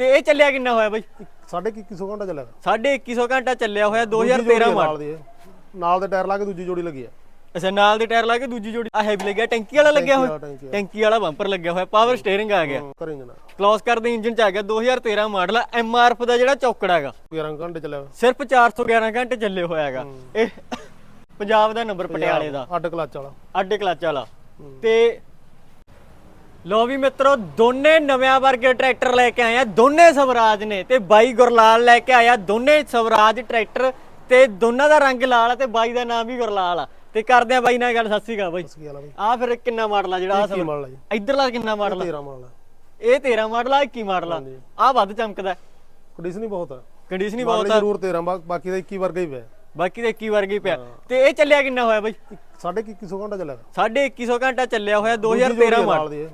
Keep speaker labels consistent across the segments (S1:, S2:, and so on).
S1: ਤੇ ਇਹ ਚੱਲਿਆ ਕਿੰਨਾ ਹੋਇਆ ਬਾਈ?
S2: ਸਾਢੇ ਕੁ 2100 ਘੰਟਾ ਚੱਲਿਆ।
S1: ਸਾਢੇ 2100 ਘੰਟਾ ਚੱਲਿਆ ਹੋਇਆ
S2: ਦੂਜੀ ਜੋੜੀ
S1: 2013
S2: ਹੈ
S1: ਮਾਡਲ।
S2: ਨਾਲ ਦੀ ਟਾਇਰ ਲਾ ਕੇ ਦੂਜੀ ਜੋੜੀ ਲੱਗੀ ਆ।
S1: ਅੱਛਾ ਨਾਲ ਦੇ ਟਾਇਰ ਲਾ ਕੇ ਦੂਜੀ ਜੋੜੀ। ਆ ਹੈਵੀ ਲੱਗਿਆ ਟੈਂਕੀ ਵਾਲਾ ਲੱਗਿਆ ਹੋਇਆ?
S2: ਟੈਂਕੀ ਵਾਲਾ।
S1: ਬੰਪਰ ਲੱਗਿਆ ਹੋਇਆ ਪਾਵਰ ਸਟੀਅਰਿੰਗ ਆ ਗਿਆ। ਕਲੋਸ ਕਰਦੇ ਇੰਜਨ ਚ ਆ ਗਿਆ 2013 ਮਾਡਲ ਆ ਐਮਆਰਐਫ ਦਾ ਜਿਹੜਾ ਚੌਕੜਾ ਹੈਗਾ।
S2: 11 ਘੰਟੇ ਚੱਲਿਆ।
S1: ਸਿਰਫ 411 ਘੰਟੇ ਚੱਲੇ ਹੋਇਆ ਹੈਗਾ। ਇਹ ਪੰਜਾਬ ਦਾ ਨੰਬਰ ਪਟਿਆਲੇ ਦਾ।
S2: ਅੱਡ ਕਲਚ ਵਾਲਾ।
S1: ਅੱਡੇ ਕਲਚ ਵਾਲਾ। ਤੇ ਲੋ ਵੀ ਮਿੱਤਰੋ ਦੋਨੇ ਨਵਿਆਂ ਵਰਗੇ ਟਰੈਕਟਰ ਲੈ ਕੇ ਆਏ ਆ ਦੋਨੇ ਸਵਰਾਜ ਨੇ ਤੇ ਬਾਈ ਗੁਰਲਾਲ ਲੈ ਕੇ ਆਇਆ ਦੋਨੇ ਸਵਰਾਜ ਟਰੈਕਟਰ ਤੇ ਦੋਨਾਂ ਦਾ ਰੰਗ ਲਾਲ ਆ ਤੇ ਬਾਈ ਦਾ ਨਾਮ ਵੀ ਗੁਰਲਾਲ ਆ। ਤੇ ਕਰਦੇ ਆ ਬਾਈ ਨਾਲ ਗੱਲ ਸਤਿ ਸ਼੍ਰੀ ਅਕਾਲ ਬਾਈ।
S2: ਕੀ ਵਾਲਾ ਬਈ।
S1: ਆ ਫਿਰ ਕਿੰਨਾ ਮਾਡਲ ਆ ਜਿਹੜਾ ਆ
S2: ਕੀ ਮਾਡਲ ਆ ਜੀ?
S1: ਇਧਰਲਾ ਕਿੰਨਾ ਮਾਡਲ ਆ?
S2: 13 ਮਾਡਲ ਆ।
S1: ਇਹ 13 ਮਾਡਲ ਆ 21 ਮਾਡਲ ਆ? ਆ ਵੱਧ ਚਮਕਦਾ।
S2: ਕੰਡੀਸ਼ਨ ਹੀ ਬਹੁਤ ਆ।
S1: ਕੰਡੀਸ਼ਨ ਹੀ ਬਹੁਤ ਆ।
S2: ਜ਼ਰੂਰ 13 ਬਾ- ਬਾਕੀ ਦਾ 21 ਵਰਗਾ ਹੀ ਪਿਆ।
S1: ਬਾਕੀ ਤੇ 21 ਵਰਗੇ ਹੀ ਪਿਆ। ਤੇ ਇਹ ਚੱਲਿਆ ਕਿੰਨਾ ਹੋਇਆ ਬਾਈ?
S2: ਸਾਢੇ ਕੁ 2100 ਘੰਟਾ ਚੱਲਿਆ।
S1: ਸਾਢੇ 2100 ਘੰਟਾ ਚੱਲਿਆ ਹੋਇਆ
S2: ਦੂਜੀ ਜੋੜੀ
S1: 2013
S2: ਹੈ
S1: ਮਾਡਲ।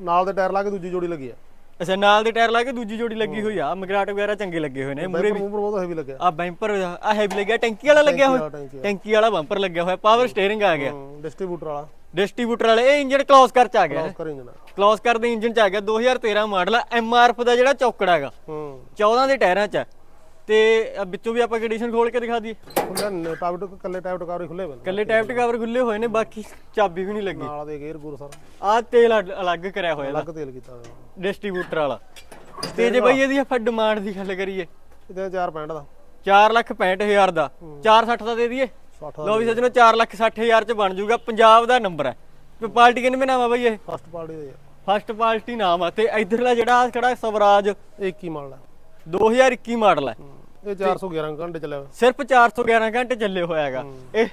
S2: ਨਾਲ ਦੀ ਦੇ ਟਾਇਰ ਲਾ ਕੇ ਦੂਜੀ ਜੋੜੀ ਲੱਗੀ ਆ।
S1: ਅੱਛਾ ਨਾਲ ਦੇ ਟਾਇਰ ਲਾ ਕੇ ਦੂਜੀ ਜੋੜੀ ਲੱਗੀ ਹੋਈ ਆ। ਮਗਰਾਟ ਵਗੈਰਾ ਚੰਗੇ ਲੱਗੇ ਹੋਏ ਨੇ ਮੂਰੇ
S2: ਬੈਂਪਰ ਬਹੁਤ ਹੈਵੀ ਲੱਗਿਆ।
S1: ਆ ਬੈਂਪਰ ਆ ਹੈਵੀ ਲੱਗਿਆ ਟੈਂਕੀ ਵਾਲਾ ਲੱਗਿਆ ਹੋਇਆ।
S2: ਟੈਂਕੀ
S1: ਵਾਲਾ ਬੰਪਰ ਲੱਗਿਆ ਹੋਇਆ ਪਾਵਰ ਸਟੀਅਰਿੰਗ ਆ ਗਿਆ।
S2: ਡਿਸਟ੍ਰੀਬਿਊਟਰ ਵਾਲਾ।
S1: ਡਿਸਟ੍ਰੀਬਿਊਟਰ ਵਾਲੇ ਇਹ ਇੰਜਨ ਕਲੋਸ ਕਰ ਚ ਆ ਗਿਆ।
S2: ਕਰੇ
S1: ਕਲੋਸ ਕਰਦੇ ਇੰਜਨ ਚ ਆ ਗਿਆ 2013 ਮਾਡਲ ਐਮਆਰਐਫ ਦਾ ਜਿਹੜਾ ਚੌਕੜਾ ਹੈਗਾ।
S2: ਹੂੰ।
S1: 14 ਦੇ ਟਾਇਰਾਂ ਚ। ਤੇ ਆਹ ਵਿੱਚੋਂ ਵੀ ਆਪਾਂ ਕੰਡੀਸ਼ਨ ਖੋਲ ਕੇ ਦਿਖਾ ਦਈਏ।
S2: ਖੁੱਲੇ ਟਾਪ ਟੂ ਕੱਲੇ ਟਾਪ ਟੂ ਕਾਰੇ ਖੁੱਲੇ ਨੇ
S1: ਕੱਲੇ ਤੇ ਕਵਰ ਖੁੱਲੇ ਹੋਏ ਨੇ ਬਾਕੀ ਚਾਬੀ ਵੀ ਨਹੀਂ ਲੱਗੀ।
S2: ਨਾਲ ਦੇ ਗੇਅਰ ਗੂਰ ਸਾਰਾ।
S1: ਆ ਤੇਲ ਅਲ- ਅਲੱਗ ਕਰਿਆ ਹੋਇਆ
S2: ਅਲੱਗ ਤੇਲ ਕੀਤਾ ਹੋਇਆ।
S1: ਡਿਸਟ੍ਰੀਬਿਊਟਰ ਵਾਲਾ। ਤੇ ਜੇ ਬਈ ਇਹਦੀ ਆਪਾਂ ਡਿਮਾਂਡ ਦੀ ਗੱਲ ਕਰੀਏ।
S2: ਇਹਦੇ 465 ਦਾ।
S1: 4 ਲੱਖ 65000 ਦਾ। 460 ਦਾ ਦੇ ਦਈਏ।
S2: 60
S1: ਲੋ ਵੀ ਸੱਜਣੋ 4 ਲੱਖ 60000 ਚ ਬਣ ਜਾਊਗਾ। ਪੰਜਾਬ ਦਾ ਨੰਬਰ ਹੈ। ਤੇ ਪਾਰਟੀ ਕਿੰਨੇ ਨਾਮ ਆ ਬਈ ਇਹ?
S2: ਫਸਟ ਪਾਰਟੀ ਦੇ
S1: ਫਸਟ ਪਾਰਟੀ ਨਾਮ ਆ। ਤੇ ਇਧਰਲਾ ਜਿਹੜਾ ਆਹ ਖੜਾ ਸਵਰਾਜ।
S2: ਇਹ 21 ਮਾਡਲ ਆ
S1: 2021 ਮਾਡਲ ਹੈ।
S2: ਇਹ 411 ਘੰਟੇ ਚੱਲਿਆ ਹੋਇਆ।
S1: ਸਿਰਫ 411 ਘੰਟੇ ਚੱਲੇ ਹੋਇਆ ਹੈਗਾ ਇਹ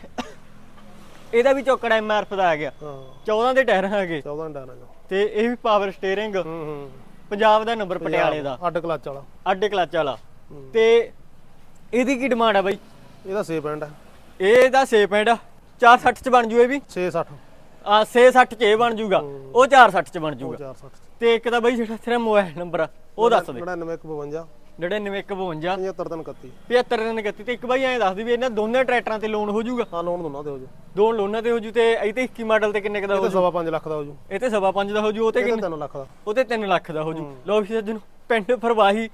S1: ਇਹਦਾ ਵੀ ਚੌਕੜਾ ਐਮਆਰਐਫ ਦਾ ਆ ਗਿਆ।
S2: ਹਾਂ।
S1: 14 ਦੇ ਟਾਇਰ ਆ ਗਏ
S2: 14 ਡਾਨਾ ਜੋ
S1: ਤੇ ਇਹ ਵੀ ਪਾਵਰ ਸਟੀਅਰਿੰਗ
S2: ਹੂੰ ਹੂੰ।
S1: ਪੰਜਾਬ ਦਾ ਨੰਬਰ ਪਟਿਆਲੇ ਦਾ।
S2: ਅੱਡ ਕਲਚ ਵਾਲਾ।
S1: ਅੱਡੇ ਕਲਚ ਵਾਲਾ। ਤੇ ਇਹਦੀ ਕੀ ਡਿਮਾਂਡ ਆ ਬਾਈ?
S2: ਇਹਦਾ 6 ਪੈਂਡ ਹੈ
S1: ਇਹਦਾ 6 ਪੈਂਡ 460 ਚ ਬਣ ਜੂ ਇਹ ਵੀ?
S2: 660
S1: ਆ 660 ਚ ਇਹ ਬਣ ਜੂਗਾ। ਉਹ 460 ਚ ਬਣ ਜੂਗਾ।
S2: 460
S1: ਤੇ ਇੱਕ ਤਾਂ ਬਾਈ ਜਿਹੜਾ ਤੇਰਾ ਮੋਬਾਈਲ ਨੰਬਰ ਆ ਉਹ ਦੱਸ ਦੇ।
S2: 9952
S1: 9952
S2: 7331
S1: 7531 ਤੇ ਇੱਕ ਬਾਈ ਐਂ ਦੱਸ ਦੀ ਵੀ ਇਹਨਾਂ ਦੋਨੇ ਟਰੈਕਟਰਾਂ ਤੇ ਲੋਨ ਹੋ ਜਾਊਗਾ?
S2: ਹਾਂ ਲੋਨ ਦੋਨਾਂ ਦੇ ਹੋ ਜੂ
S1: ਦੋ ਲੋਨਾਂ ਤੇ ਹੋ ਜੂ ਤੇ ਇਹ ਤੇ 21 ਮਾਡਲ ਤੇ ਕਿੰਨੇ ਕ ਦਾ ਹੋ
S2: ਇਹ ਸਵਾ 5 ਲੱਖ ਦਾ ਹੋ ਜੂ
S1: ਇਹ ਤੇ ਸਵਾ ਪੰਜ ਦਾ ਹੋ ਜੂ ਉਹ ਤੇ
S2: ਇਹ
S1: ਕਿੰਨੇ?
S2: 3 ਲੱਖ ਦਾ।
S1: ਉਹ ਤੇ 3 ਲੱਖ ਦਾ ਹੋ ਜੂ ਲੋ ਵੀ ਸੱਜਣੋ ਪਿੰਡ ਫਰਵਾਹੀ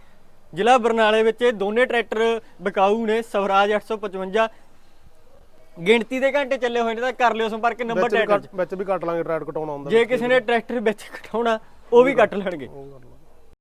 S1: ਜ਼ਿਲ੍ਹਾ ਬਰਨਾਲੇ ਵਿੱਚ ਇਹ ਦੋਨੇ ਟਰੈਕਟਰ ਵਿਕਾਊ ਨੇ ਸਵਰਾਜ 855 ਗਿਣਤੀ ਦੇ ਘੰਟੇ ਚੱਲੇ ਹੋਏ ਨੇ ਤਾਂ ਕਰ ਲਿਓ ਸੰਪਰਕ ਨੰਬਰ
S2: ਵਿੱਚ ਵੀ
S1: ਟਰੈਕਟਰ
S2: ਕੱਟ ਵਿੱਚ ਵੀ ਕੱਟ ਲਾਂਗੇ ਟਰੈਡ ਕਟਾਉਣਾ ਹੁੰਦਾ
S1: ਜੇ ਕਿਸੇ ਨੇ ਟਰੈਕਟਰ ਵਿੱਚ ਘਟਾਉਣਾ ਉਹ ਵੀ ਕੱਟ ਲੈਣਗੇ।